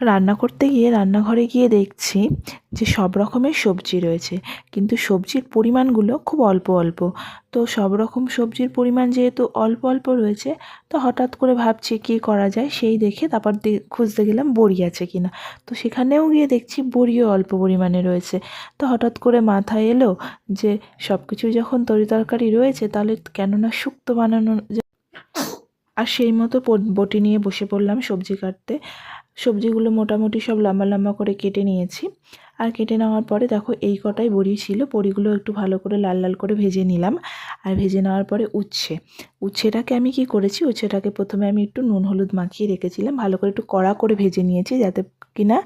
রান্না করতে গিয়ে রান্নাঘরে গিয়ে দেখছি যে সব রকমের সবজি রয়েছে। কিন্তু সবজির পরিমাণগুলো খুব অল্প অল্প। তো সব রকম সবজির পরিমাণ যেহেতু অল্প অল্প রয়েছে, তো হঠাৎ করে ভাবছি কী করা যায় সেই দেখে তারপর খুঁজতে গেলাম বড়ি আছে কি না তো সেখানেও গিয়ে দেখছি বড়িও অল্প পরিমাণে রয়েছে। তো হঠাৎ করে মাথায় এলো যে সব কিছু যখন তরি তরকারি রয়েছে, তাহলে কেননা শুক্তো বানানো আর সেই মতো বটি নিয়ে বসে পড়লাম সবজি কাটতে। সবজিগুলো মোটামুটি সব লম্বা লম্বা করে কেটে নিয়েছি। আর কেটে নেওয়ার পরে দেখো এই কটাই বড়ি ছিল, বড়িগুলো একটু ভালো করে লাল লাল করে ভেজে নিলাম। আর ভেজে নেওয়ার পরে উচ্ছে। উচ্ছেটাকে আমি কি করেছি? উচ্ছেটাকে প্রথমে আমি একটু নুন, হলুদ মাখিয়ে রেখেছিলাম। ভালো করে একটু কড়া করে ভেজে নিয়েছি যাতে কিনা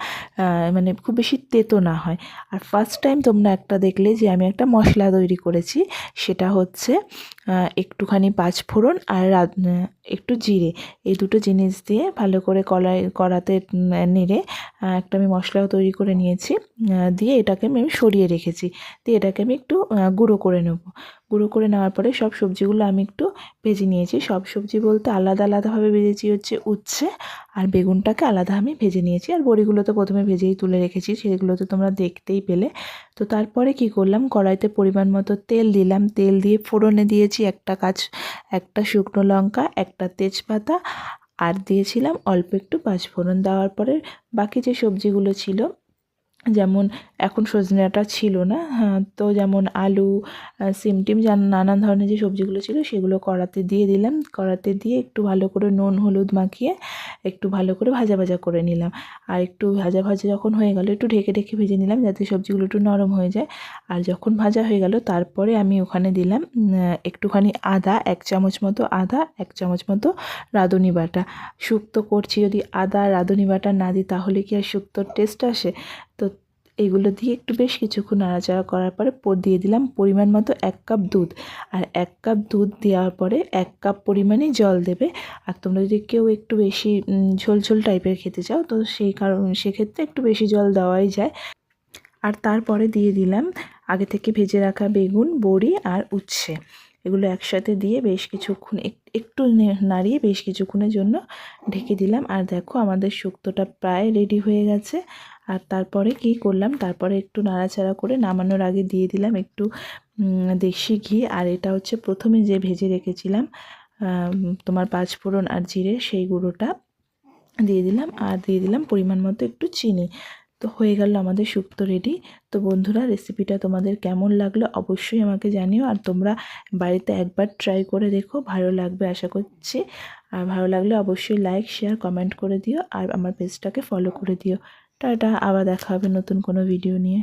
মানে খুব বেশি তেতো না হয়। আর ফার্স্ট টাইম তোমরা একটা দেখলে যে আমি একটা মশলা তৈরি করেছি, সেটা হচ্ছে একটুখানি পাঁচফোড়ন আর একটু জিরে। এই দুটো জিনিস দিয়ে ভালো করে কড়াই কড়াতে নেড়ে একটা আমি মশলাও তৈরি করে নিয়েছি দিয়ে এটাকে আমি সরিয়ে রেখেছি। দিয়ে এটাকে আমি একটু গুঁড়ো করে নেব। গুঁড়ো করে নেওয়ার পরে সব সবজিগুলো আমি একটু ভেজে নিয়েছি। সব সবজি বলতে আলাদা আলাদাভাবে ভেজেছি হচ্ছে উচ্ছে আর বেগুনটাকে আলাদা আমি ভেজে নিয়েছি। আর বড়িগুলো তো প্রথমে ভেজেই তুলে রেখেছি, সেগুলো তো তোমরা দেখতেই পেলে। তো তারপরে কি করলাম? কড়াইতে পরিমাণ মতো তেল দিলাম। তেল দিয়ে ফোড়নে দিয়েছি একটা কাজ একটা শুকনো লঙ্কা, একটা তেজপাতা, আর দিয়েছিলাম অল্প একটু পাঁচফোড়ন দেওয়ার পরে বাকি যে সবজিগুলো ছিল যেমন এখন সজনে ডাঁটা ছিল না হ্যাঁ তো যেমন আলু সিম টিম নানান ধরনের যে সবজিগুলো ছিল সেগুলো কড়াতে দিয়ে দিলাম। কড়াতে দিয়ে একটু ভালো করে নুন, হলুদ মাখিয়ে একটু ভালো করে ভাজা ভাজা করে নিলাম। আর একটু ভাজা ভাজা যখন হয়ে গেল একটু ঢেকে ঢেকে ভেজে নিলাম যাতে সবজিগুলো একটু নরম হয়ে যায়। আর যখন ভাজা হয়ে গেল তারপরে আমি ওখানে দিলাম একটুখানি আদা, এক চামচ মতো আদা, এক চামচ মতো রাঁধুনি বাটা। শুক্তো করছি যদি আদা রাঁধুনি বাটা না দিই তাহলে কি আর শুক্তোর টেস্ট আসে? এগুলো দিয়ে একটু বেশ কিছুক্ষণ নাড়াচাড়া করার পরে দিয়ে দিলাম পরিমাণ মতো এক কাপ দুধ। আর এক কাপ দুধ দেওয়ার পরে এক কাপ পরিমাণে জল দেবে। আর তোমরা যদি কেউ একটু বেশি ঝোল ঝোল টাইপের খেতে চাও, তো সেই কারণ, সেক্ষেত্রে একটু বেশি জল দেওয়াই যায়। আর তারপরে দিয়ে দিলাম আগে থেকে ভেজে রাখা বেগুন, বড়ি আর উচ্ছে। এগুলো একসাথে দিয়ে বেশ কিছুক্ষণ একটু নাড়িয়ে বেশ কিছুক্ষণের জন্য ঢেকে দিলাম। আর দেখো আমাদের শুক্তোটা প্রায় রেডি হয়ে গেছে। আর তারপরে কি করলাম? তারপরে একটু নাড়াচাড়া করে নামানোর আগে দিয়ে দিলাম একটু দেশি ঘি। আর এটা হচ্ছে প্রথমে যে ভেজে রেখেছিলাম তোমার পাঁচফোড়ন আর জিরে সেই গুঁড়োটা দিয়ে দিলাম। আর দিয়ে দিলাম পরিমাণ মতো একটু চিনি। তো হয়ে গেল আমাদের শুক্তো রেডি। তো বন্ধুরা রেসিপিটা তোমাদের কেমন লাগল অবশ্যই আমাকে জানিও। আর তোমরা বাড়িতে একবার ট্রাই করে দেখো, ভালো লাগবে আশা করছি। আর ভালো লাগলে অবশ্যই লাইক শেয়ার কমেন্ট করে দিও। আর আমার পেজটাকে ফলো করে দিও। টাটা, আবার দেখা হবে নতুন কোনো ভিডিও নিয়ে।